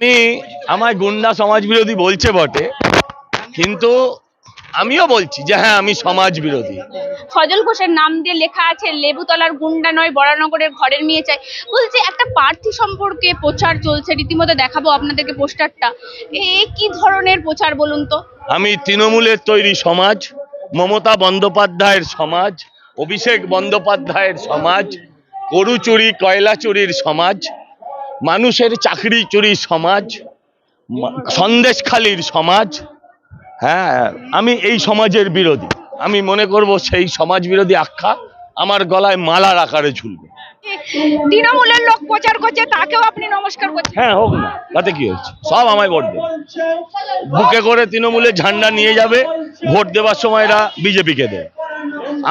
আমি আমার গুন্ডা সমাজ বিরোধী বলছে বটে কিন্তু আমিও বলছি যে হ্যাঁ আমি সমাজ বিরোধী ফজল ঘোষের নাম দিয়ে লেখা আছে লেবুতলার গুন্ডা নয় বরানগরের ঘরের মেয়ে চাই। বলছে একটা প্রার্থী সম্পর্কে প্রচার চলছে রীতিমতো দেখাবো আপনাদেরকে পোস্টারটা। এ কি ধরনের প্রচার বলুন তো? আমি তৃণমূলের তৈরি সমাজ মমতা বন্দ্যোপাধ্যায়ের সমাজ অভিষেক বন্দ্যোপাধ্যায়ের সমাজ গরু চুরি কয়লা চুরির সমাজ মানুষের চাকরি চুরি সমাজ সন্দেশখালির সমাজ। হ্যাঁ আমি এই সমাজের বিরোধী। আমি মনে করব সেই সমাজ বিরোধী আখ্যা আমার গলায় মালার আকারে ঝুলবে। তৃণমূলের লোক প্রচার করছে তাকেও আপনি নমস্কার করছেন। হ্যাঁ হোক না তাতে কি হচ্ছে সব আমায় ভোট দেবে। বুকে করে তৃণমূলের ঝান্ডা নিয়ে যাবে ভোট দেওয়ার সময় এরা বিজেপিকে দেবে।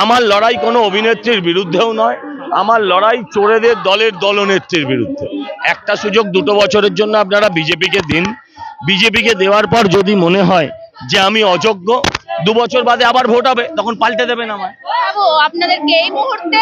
আমার লড়াই কোনো অভিনেত্রীর বিরুদ্ধেও নয় আমার লড়াই চোরেদের দলের দলনেত্রীর বিরুদ্ধে। একটা সুযোগ দুটো বছরের জন্য আপনারা বিজেপিকে দিন। বিজেপিকে দেওয়ার পর যদি মনে হয় যে আমি অযোগ্য, দু বছর বাদে আবার ভোট হবে, তখন পাল্টে দেবেন আমায়। আপনাদেরকে এই মুহূর্তে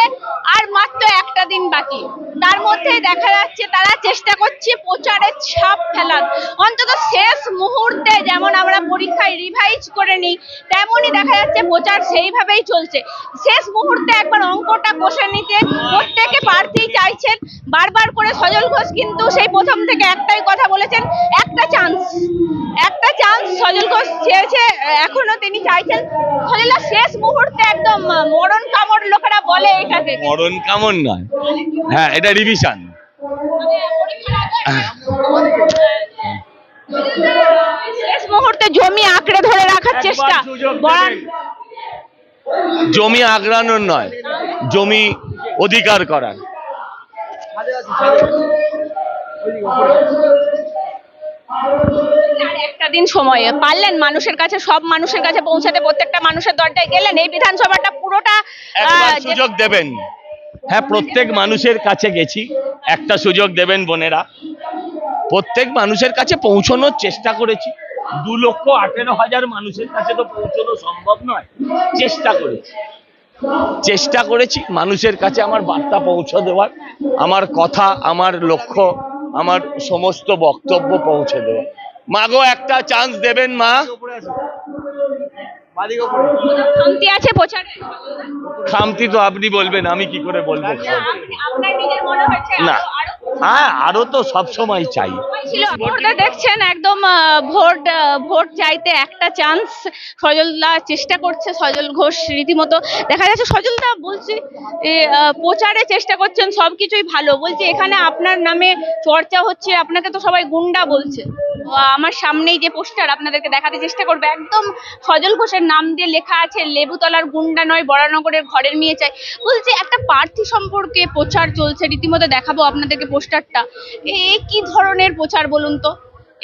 আর মাত্র একটা দিন বাকি। তার মধ্যে দেখা যাচ্ছে তারা চেষ্টা করছে প্রচারের ছাপ ফেলার। অন্তত শেষ মুহূর্তে যেমন আমরা পরীক্ষায় রিভাইজ করে নিই, তেমনই দেখা যাচ্ছে প্রচার সেইভাবেই চলছে। শেষ মুহূর্তে একবার অঙ্কটা কষে নিতে প্রত্যেকে প্রার্থী চাইছেন। বারবার করে সজল ঘোষ কিন্তু সেই প্রথম থেকে একটাই কথা বলেছেন, একটা চান্স একটা চান্স সজল ঘোষ চেয়েছে এখনও তিনি চাইছেন। সজলা শেষ মুহূর্তে একদম মরণ কামড় লোকেরা বলে এটাকে। মরণ কেমন নয়। হ্যাঁ এটা রিভিশন শেষ মুহূর্তে জমি আঁকড়ে ধরে রাখার চেষ্টা। জমি আগ্রানোর নয় জমি অধিকার করার। আর একটা দিন সময়ে। পারলেন মানুষের কাছে সব মানুষের কাছে পৌঁছাতে। প্রত্যেকটা মানুষের দরজায় গেলেন। এই বিধানসভাটা পুরোটা একবার সুযোগ দেবেন। হ্যাঁ প্রত্যেক মানুষের কাছে গেছি। একটা সুযোগ দেবেন বোনেরা। প্রত্যেক মানুষের কাছে পৌঁছানোর চেষ্টা করেছি। দু লক্ষ আঠেরো হাজার মানুষের কাছে তো পৌঁছানো সম্ভব নয়। চেষ্টা করেছি। চেষ্টা করেছি মানুষের কাছে আমার বার্তা পৌঁছে দেওয়ার। আমার কথা আমার লক্ষ্য আমার সমস্ত বক্তব্য পৌঁছে দেওয়া মাগো একটা চান্স দেবেন মা? খামতি আছে প্রচারে? খামতি তো আপনি বলবেন আমি কি করে বলব? না। হ্যাঁ আরও তো সব সময় চাই। দেখছেন, একদম ভোট ভোট চাইতে একটা চান্স সজলদা চেষ্টা করছে, সজল ঘোষ রীতিমতো দেখা যাচ্ছে সজলদা বলছে প্রচারে চেষ্টা করছেন, সবকিছুই ভালো। বলছে, এখানে আপনার নামে চর্চা হচ্ছে, আপনাকে তো সবাই গুন্ডা বলছে। আমার সামনেই যে পোস্টার, আপনাদেরকে দেখাতে চেষ্টা করবে। একদম সজল ঘোষের নাম দিয়ে লেখা আছে, লেবুতলার গুন্ডা নয়, বরানগরের ঘরের মেয়ে চাই। বলছে, একটা প্রার্থী সম্পর্কে প্রচার চলছে, রীতিমতো দেখাবো আপনাদেরকে পোস্টারটা? এ কি ধরনের প্রচার বলুন তো?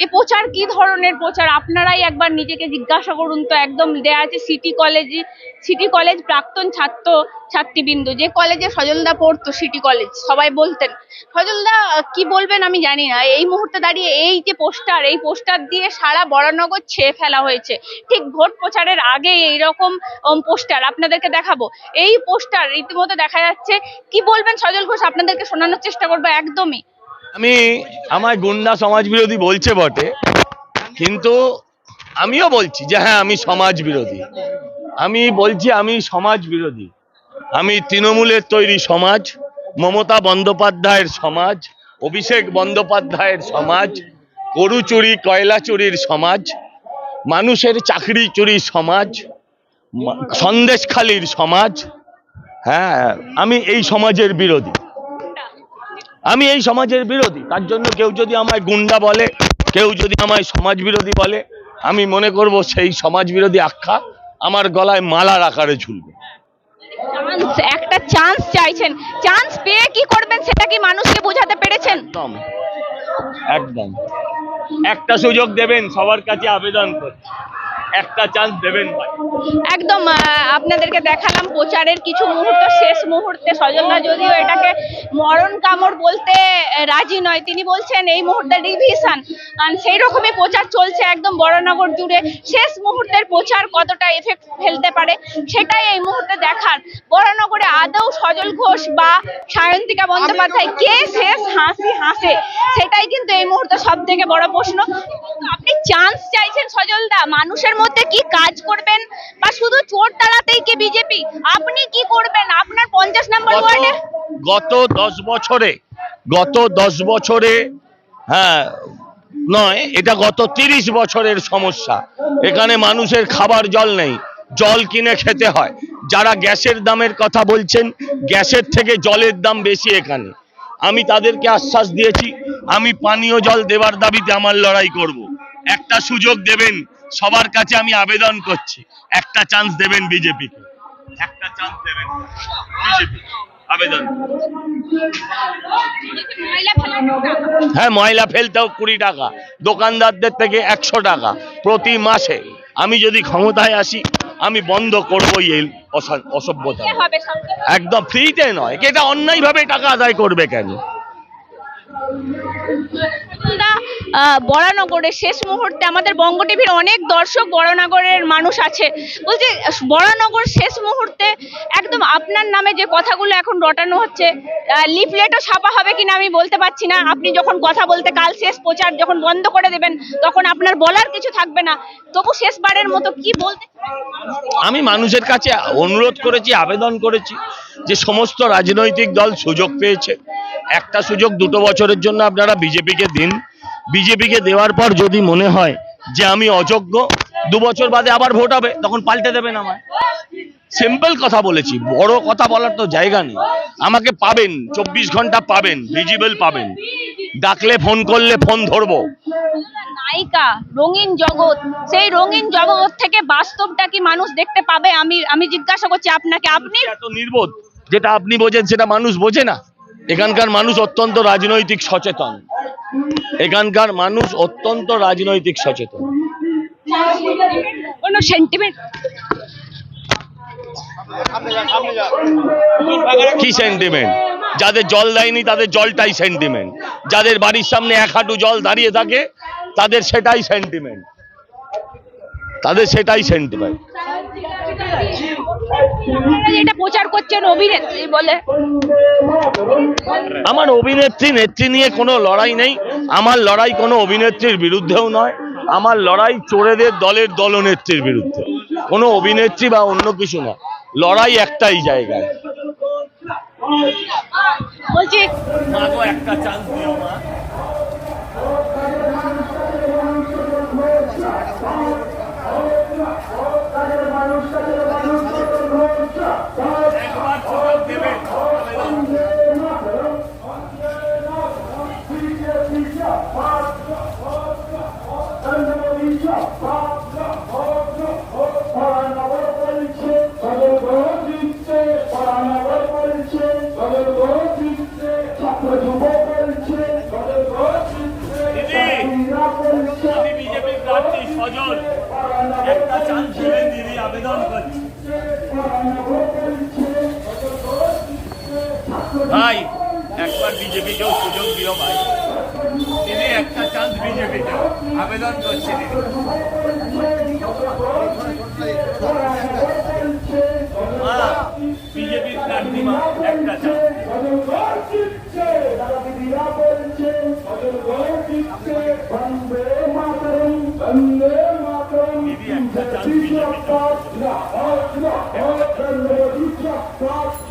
এ প্রচার কি ধরনের প্রচার? আপনারাই একবার নিজেকে জিজ্ঞাসা করুন তো, একদম দেয়া আছে সিটি কলেজে সিটি কলেজ প্রাক্তন ছাত্র, ছাত্রীবৃন্দ, যে কলেজে সজলদা পড়তো সিটি কলেজ সবাই বলতেন। সজলদা, কি বলবেন আমি জানি না, এই মুহূর্তে দাঁড়িয়ে এই যে পোস্টার এই পোস্টার দিয়ে সারা বরানগর ছেয়ে ফেলা হয়েছে। ঠিক ভোট প্রচারের আগে এইরকম পোস্টার আপনাদেরকে দেখাবো। এই পোস্টার রীতিমতো দেখা যাচ্ছে, কি বলবেন সজল ঘোষ, আপনাদেরকে শোনানোর চেষ্টা করব একদমই। আমি আমার গুন্ডা সমাজ বিরোধী বলছে বটে, কিন্তু আমিও বলছি যে হ্যাঁ আমি সমাজ বিরোধী আমি বলছি আমি সমাজ বিরোধী আমি তৃণমূলের তৈরি সমাজ, মমতা বন্দ্যোপাধ্যায়ের সমাজ, অভিষেক বন্দ্যোপাধ্যায়ের সমাজ, গরু চুরি, কয়লা চুরির সমাজ, মানুষের চাকরি চুরির সমাজ সন্দেশখালির সমাজ হ্যাঁ আমি এই সমাজের বিরোধী। আমি এই সমাজের বিরোধী তার জন্য কেউ যদি আমায় গুন্ডা বলে কেউ যদি আমায় সমাজ বিরোধী বলে আমি মনে করব সেই সমাজ বিরোধী আখ্যা আমার গলায় মালার আকারে ঝুলবে। একটা চান্স চাইছেন। চান্স পেয়ে কি করবেন সেটা কি মানুষকে বোঝাতে পেরেছেন? একদম একদম। একটা সুযোগ দেবেন সবার কাছে আবেদন করছি। একটা চান্স দেবেন ভাই। একদম আপনাদেরকে দেখালাম প্রচারের কিছু মুহূর্ত শেষ মুহূর্তে সজলদা যদিও এটাকে মরণ কামড় বলতে রাজি নয়। তিনি বলছেন এই মুহূর্তে রিভিশন কারণ সেই রকমই প্রচার চলছে একদম বড়নগর জুড়ে। শেষ মুহূর্তের প্রচার কতটা এফেক্ট ফেলতে পারে সেটাই এই মুহূর্তে দেখার। বড়নগরে আদৌ সজল ঘোষ বা সায়ন্তিকা বন্দ্যোপাধ্যায় কে শেষ হাসি হাসে সেটাই কিন্তু এই মুহূর্তে সব থেকে বড় প্রশ্ন। আপনি চান্স চাইছেন সজলদা? মানুষের মধ্যে কি কাজ করবেন বা শুধু চোর তাড়াতেই কি বিজেপি আপনি কি করবেন? আপনার পঞ্চাশ নম্বর ওয়ার্ডে? গত দশ বছরে গত দশ বছরে হ্যাঁ নয় এটা গত তিরিশ বছরের সমস্যা। এখানে মানুষের খাবার জল নেই জল কিনে খেতে হয়। যারা গ্যাসের দামের কথা বলছেন গ্যাসের থেকে জলের দাম বেশি এখানে। আমি তাদেরকে আশ্বাস দিয়েছি আমি পানীয় জল দেওয়ার দাবিতে আমার লড়াই করব। একটা সুযোগ দেবেন সবার কাছে আমি আবেদন করছি একটা চান্স দেবেন বিজেপিকে। একটা চান্স দেবেন বিজেপি আবেদন। হ্যাঁ ময়লা ফেলতেও কুড়ি টাকা দোকানদারদের থেকে একশো টাকা প্রতি মাসে। আমি যদি ক্ষমতায় আসি আমি বন্ধ করবোই এই অসভ্যতা। একদম ফ্রিতে নয় এটা অন্যায়ভাবে টাকা আদায় করবে কেন? বরানগরে শেষ মুহূর্তে আমাদের বঙ্গ টিভির অনেক দর্শক বরানগরের মানুষ আছে। বলছে, বরানগর শেষ মুহূর্তে একদম আপনার নামে যে কথাগুলো এখন রটানো হচ্ছে লিফলেটও ছাপা হবে কিনা আমি বলতে পারছি না। আপনি যখন কথা বলতে কাল শেষ প্রচার যখন বন্ধ করে দেবেন, তখন আপনার বলার কিছু থাকবে না। তবু শেষবারের মতো কি বলতে আমি মানুষের কাছে অনুরোধ করেছি, আবেদন করেছি যে সমস্ত রাজনৈতিক দল সুযোগ পেয়েছে। একটা সুযোগ দুটো বছরের জন্য আপনারা বিজেপিকে দিন। বিজেপিকে দেওয়ার পর যদি মনে হয় যে আমি অযোগ্য দু বছর বাদে আবার ভোট হবে তখন পাল্টে দেবেন আমায়। সিম্পল কথা বলেছি বড় কথা বলার তো জায়গা নেই। আমাকে পাবেন চব্বিশ ঘণ্টা পাবেন ভিজিবল পাবেন। ডাকলে ফোন করলে ফোন ধরবো। নায়িকা রঙিন জগৎ সেই রঙিন জগৎ থেকে বাস্তবটা কি মানুষ দেখতে পাবে? আমি আমি জিজ্ঞাসা করছি আপনাকে আপনি? এত নির্বোধ যেটা আপনি বোঝেন সেটা মানুষ বোঝে না। এখানকার মানুষ অত্যন্ত রাজনৈতিক সচেতন। এখানকার মানুষ অত্যন্ত রাজনৈতিক সচেতন। কোনো সেন্টিমেন্ট কি সেন্টিমেন্ট যাদের জল দেয়নি তাদের জলটাই সেন্টিমেন্ট যাদের বাড়ির সামনে এক হাঁটু জল দাঁড়িয়ে থাকে তাদের সেটাই সেন্টিমেন্ট তাদের সেটাই সেন্টিমেন্ট এটা প্রচার করছেন অভিনেত্রী বলে। আমার অভিনেত্রী নেত্রী নিয়ে কোনো লড়াই নেই। আমার লড়াই কোনো অভিনেত্রীর বিরুদ্ধেও নয়। আমার লড়াই চোরেদের দলের দলনেত্রীর বিরুদ্ধে। কোনো অভিনেত্রী বা অন্য কিছু না লড়াই একটাই জায়গায়। বলছি একটা চান্স দিও মা একবার সুযোগ দেবেন আমি বিজেপির প্রার্থী সজল একটা চান্স দিদি আবেদন করছি ভাই, একবার বিজেপিকেও সুযোগ দিও ভাই। একটা চান্স বিজেপিকেও আবেদন করছি। বিজেপির প্রার্থী একটা চান্স একটা চান্স বিজেপিকে